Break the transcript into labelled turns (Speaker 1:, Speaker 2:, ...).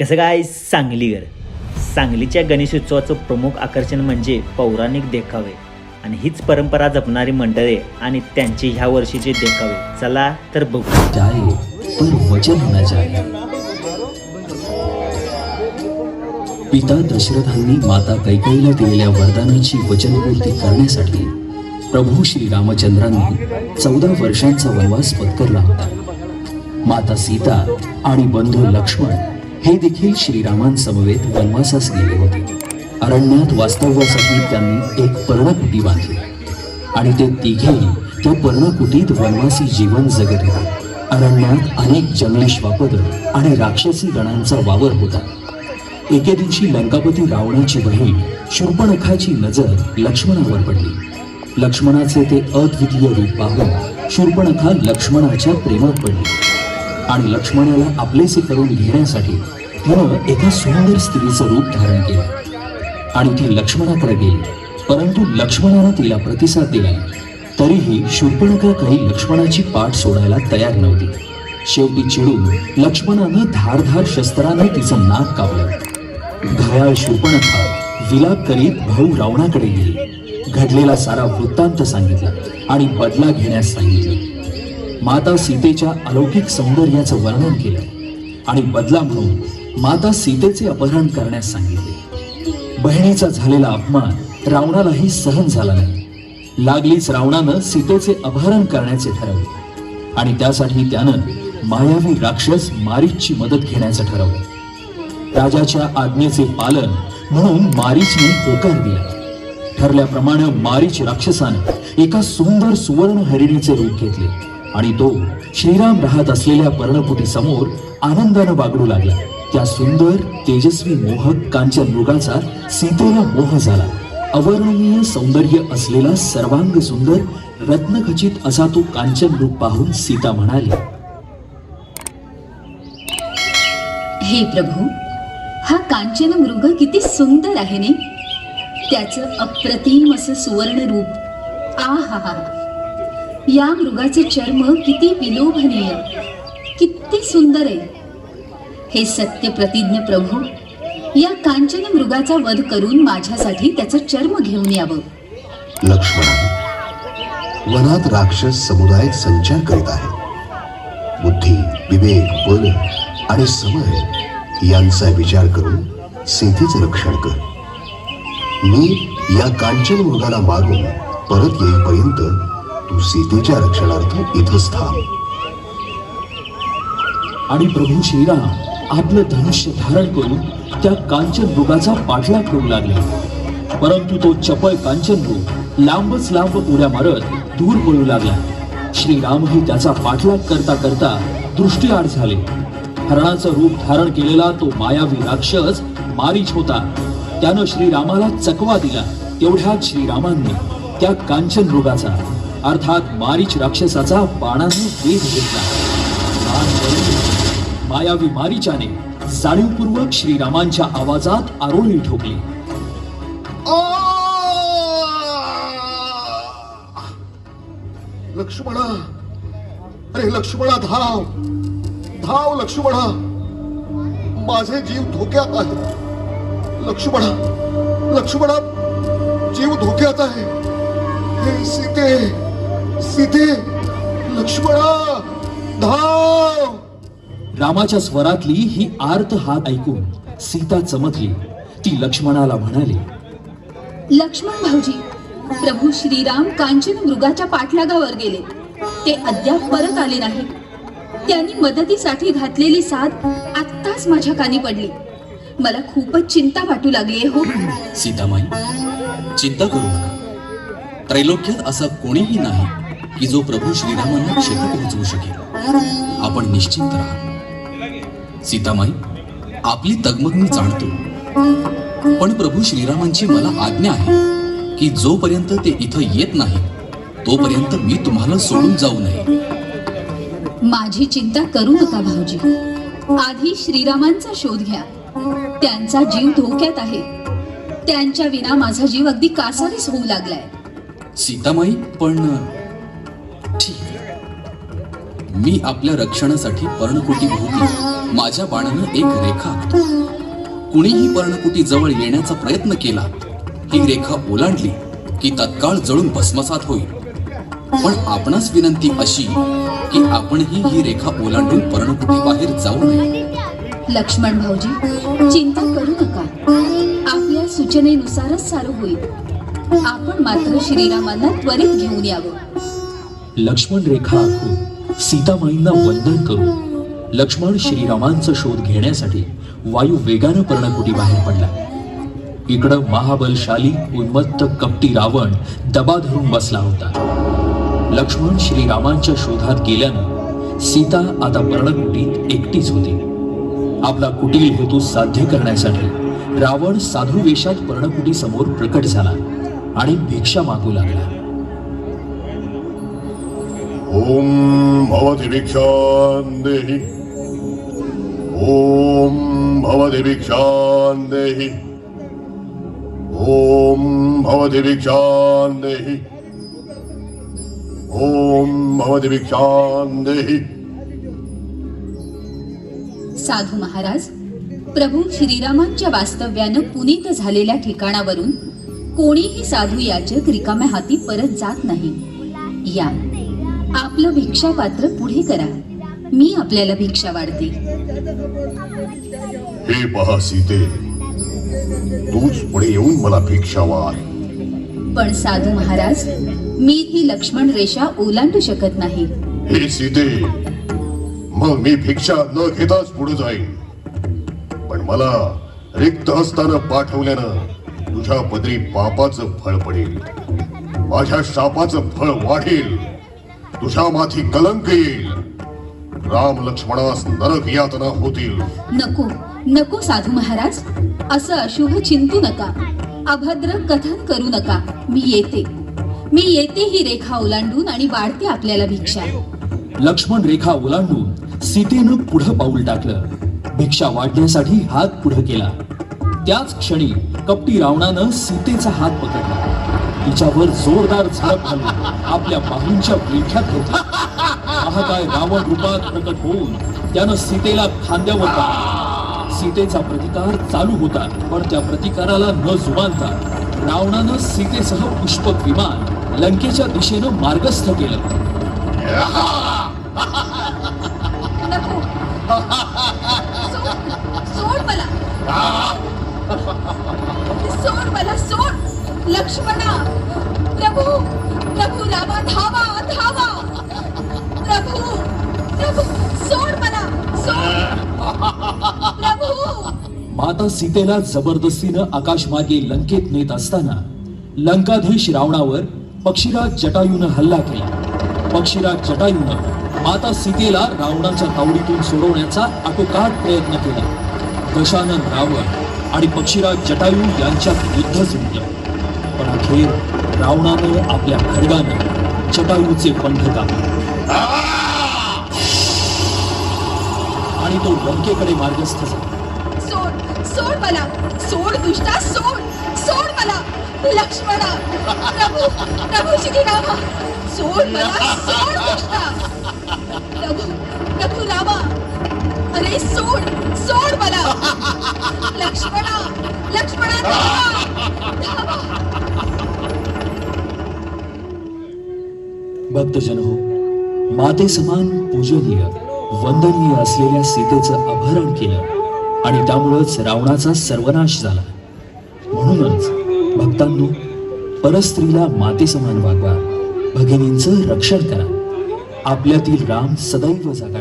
Speaker 1: कसं काय सांगलीगर सांगलीच्या गणेशोत्सवाचं प्रमुख आकर्षण म्हणजे पौराणिक देखावे. आणि हीच परंपरा जपणारी मंडळे आणि त्यांचे ह्या वर्षीचे देखावे. चला तर बघू.
Speaker 2: पर वचन न जाए. पिता दशरथांनी माता कैकईला दिलेल्या वरदानाची वचनपूर्ती करण्यासाठी प्रभू श्री रामचंद्रांनी चौदा वर्षांचा वनवास पत्करला होता. माता सीता आणि बंधू लक्ष्मण हे देखील श्रीरामांसमवेत वनवासास गेले होते. अरण्यात वास्तव्यासाठी त्यांनी एक पर्णकुटी बांधली. आणि ते तिघेही त्या पर्णकुटीत वनवासी जीवन जगत होते. अरण्यात अनेक जंगली श्वापद आणि राक्षसी गणांचा वावर होता. एके दिवशी लंकापती रावणाची बहीण शूर्पणखाची नजर लक्ष्मणावर पडली. लक्ष्मणाचे ते अद्वितीय रूप पाहून शूर्पणखा लक्ष्मणाच्या प्रेमात पडली. आणि लक्ष्मणाला आपलेसे करून घेण्यासाठी तिनं एका सुंदर स्त्रीचं रूप धारण केलं. आणि ती लक्ष्मणाकडे गेली. परंतु लक्ष्मणानं तिला प्रतिसाद दिला तरीही शूर्पणखा काही लक्ष्मणाची पाठ सोडायला तयार नव्हती. शेवटी चिडून लक्ष्मणानं धारधार शस्त्राने तिचं नाक कापलं. घायाळ शूर्पणखा विलाप करीत भाऊ रावणाकडे गेली. घडलेला सारा वृत्तांत सांगितला आणि बदला घेण्यास सांगितलं. माता सीतेच्या अलौकिक सौंदर्याचं वर्णन केलं आणि बदला म्हणून माता सीतेचे अपहरण करण्यास सांगितले. बहिणीचा झालेला अपमान रावणालाही सहन झाला नाही. लागलीच रावणानं सीतेचे अपहरण करण्याचे ठरवले आणि त्यासाठी त्यानं मायावी राक्षस मारीचची मदत घेण्याचं ठरवलं. राजाच्या आज्ञेचे पालन म्हणून मारीचने होकार दिला. ठरल्याप्रमाणे मारीच राक्षसानं एका सुंदर सुवर्ण हरिणीचे रूप घेतले. आणि तो श्रीराम राहत असलेल्या पर्णपुटी समोर आनंदानं वागडू लागला. त्या सुंदर तेजस्वी मोहक कांचन मृगाचा सीतेला मोह झाला. अवर्णनीय सौंदर्य असलेला सर्वांग सुंदर रत्नखचित असा तो कांचन रूप पाहून सीता म्हणाली
Speaker 3: हे प्रभू हा कांचन मृग किती सुंदर आहे ने? त्याचं अप्रतिम असं सुवर्ण रूप आ हा हा या मृगाचे चर्म किती विलोभनीय किती सुंदर आहे. हे सत्य प्रतिज्ञ प्रभू या कांचन मृगाचा वध करून माझ्यासाठी त्याचं चर्म घेऊन यावं.
Speaker 4: लक्ष्मण वनात राक्षस समुदाय संचार करीत आहे. बुद्धी विवेक बल आणि समय यांचा विचार करून सीतेचे रक्षण कर. मी या कांचन मृगाला मारून परत येईपर्यंत तू सीतेच्या रक्षणार्थ इथंच थांब
Speaker 2: आणि प्रभू श्रीराम आपलं धनुष्य धारण करून त्या कांचन मृगाचा पाठलाग करू लागला. परंतु तो चपळ कांचन मृग लांबच लांब उड्या मारत दूर पळू लागला. श्रीरामही त्याचा पाठलाग करता करता दृष्टीआड झाले. हरणाचं रूप धारण केलेला तो मायावी राक्षस मारीच होता. त्यानं श्रीरामाला चकवा दिला. तेवढ्यात श्रीरामांनी त्या कांचन मृगाचा अर्थात मारीच राक्षसाचा बाणाने वेध घेतला. मायावी मारीचाने जाणीवपूर्वक श्रीरामांच्या आवाजात आरोळी ठोकली.
Speaker 4: लक्ष्मणा! अरे लक्ष्मणा धाव! धाव लक्ष्मणा! माझे जीव धोक्यात आहे. लक्ष्मणा लक्ष्मणा जीव धोक्यात आहे. हे सीते! सीते लक्ष्मणा धाव!
Speaker 2: रामाच्या स्वरातली ही आर्त हात ऐकून सीता चमकली. ती लक्ष्मणाला म्हणाली
Speaker 3: लक्ष्मण भाऊजी प्रभू श्रीराम कांचन मृगाच्या पाठलागावर गेले. ते अद्याप परत आले नाही त्यांनी मदतीसाठी घातलेली साथ आत्ताच माझ्या कानी पडली. मला खूपच चिंता वाटू लागली हो.
Speaker 5: सीतामाई चिंता करू नका. त्रैलोक्यात असा कोणीही नाही. की जो प्रभू श्रीरामांना क्षेत्र पोहोचवू शकेल. आपण निश्चिंत राहा. सीतामाई आपली तगमग मी जाणतो. पण प्रभू श्रीरामांची मला आज्ञा आहे की जोपर्यंत ते इथं येत नाही तोपर्यंत मी तुम्हाला सोडून जाऊ नये.
Speaker 3: माझी चिंता करू नका भाऊजी. आधी श्रीरामांचा शोध घ्या. त्यांचा जीव धोक्यात आहे. त्यांच्या विना माझा जीव अगदी कासावीस होऊ लागलाय.
Speaker 5: सीतामाई पण. मी आपल्या रक्षणासाठी पर्णकुटी भोवती माझ्या बाणानं एक रेखा आखतो कुणीही पर्णकुटी जवळ येण्याचा प्रयत्न केला ही रेखा ओलांडली की तत्काळ जळून भस्मसात होईल. पण आपणास विनंती अशी की आपणही ही रेखा ओलांडून पर्णकुटी बाहेर जाऊ नये.
Speaker 3: लक्ष्मण भाऊजी चिंता करू नका. आपल्या सूचनेनुसारच सारं होईल. आपण मात्र श्रीरामांना त्वरित घेऊन यावं.
Speaker 2: लक्ष्मण रेखा आखून सीतामाईंना वंदन करून लक्ष्मण श्रीरामांचा शोध घेण्यासाठी वायू वेगानं पर्णकुटी बाहेर पडला. इकडं महाबलशाली उन्मत्त कपटी रावण दबा धरून बसला होता. लक्ष्मण श्रीरामांच्या शोधात गेल्यानं सीता आता पर्णकुटीत एकटीच होती. आपला कुटील हेतू साध्य करण्यासाठी रावण साधू वेशात पर्णकुटी समोर प्रकट झाला आणि भिक्षा मागू लागला.
Speaker 6: ॐ भवति भिक्षां देहि ॐ भवति ओम देहि ॐ भवति भिक्षां देहि ॐ भवति
Speaker 3: साधू महाराज प्रभू श्रीरामांच्या वास्तव्यानं पुनीत झालेल्या ठिकाणावरून कोणीही साधू याचक रिकाम्या हाती परत जात नाही. या. आपलं भिक्षा पात्र पुढे करा. मी आपल्याला भिक्षा वाढते.
Speaker 6: हे पहा सीते तूच पुढे येऊन मला भिक्षा वाढ.
Speaker 3: पण साधू महाराज मी ही लक्ष्मण रेषा ओलांडू शकत नाही.
Speaker 6: हे सीते मग मी भिक्षा न घेताच पुढे जाईन. पण मला रिक्त हस्तानं पाठवल्यानं तुझ्या पदरी पापाचं फळ पडेल. माझ्या शापाचं फळ वाढेल. तुझ्या माथी कलंक येईल. राम लक्ष्मणास नरक यातना होतील.
Speaker 3: नको नको साधू महाराज. असं अशुभ चिंतू नका. अभद्र कथन करू नका. मी येते. मी येते ही रेखा ओलांडून आणि वाढते आपल्याला भिक्षा.
Speaker 2: लक्ष्मण रेखा ओलांडून सीतेनं पुढं पाऊल टाकलं. भिक्षा वाढण्यासाठी हात पुढं केला. त्याच क्षणी कपटी रावणानं सीतेचा हात पकडला. तिच्यावर जोरदार झडप घालून आपल्या बाहूंच्या विळख्यात होता महाकाय रावण रूपात प्रकट होऊन त्यानं सीतेला खांद्यावर टाकलं सीतेचा प्रतिकार चालू होता पण त्या प्रतिकाराला न जुमानता रावणानं सीतेसह पुष्पक विमान लंकेच्या दिशेनं मार्गस्थ केलं.
Speaker 3: लक्ष्मणा. रामा धावा धावा. प्रभू प्रभू सोड मला सोड. प्रभू.
Speaker 2: माता सीतेला जबरदस्तीनं आकाशमार्गे लंकेत नेत असताना लंकाधीश रावणावर पक्षीराज जटायूनं हल्ला केला. पक्षीराज जटायूनं माता सीतेला रावणाच्या तावडीतून सोडवण्याचा आटोकाट प्रयत्न केला. दशानन रावण आणि पक्षीराज जटायू यांच्यात युद्ध जुंपलं पण अखेर रावणानं आपल्या खडगानं चटायूचे पंध कापले आणि तो लंकेकडे मार्गस्थ झाला.
Speaker 3: सोड सोड मला. सोड दुष्टा सोड. सोड मला. लक्ष्मणा प्रभू प्रभू श्री रामा सोड मला सोड दुष्टा.
Speaker 2: भक्तजन हो माते समान पूजनीय वंदनीय असलेल्या सीतेचं अपहरण केलं आणि त्यामुळंच रावणाचा सर्वनाश झाला. म्हणूनच भक्तांनो परस्त्रीला माते समान वागवा भगिनींचं रक्षण करा. आपल्यातील राम सदैव जागा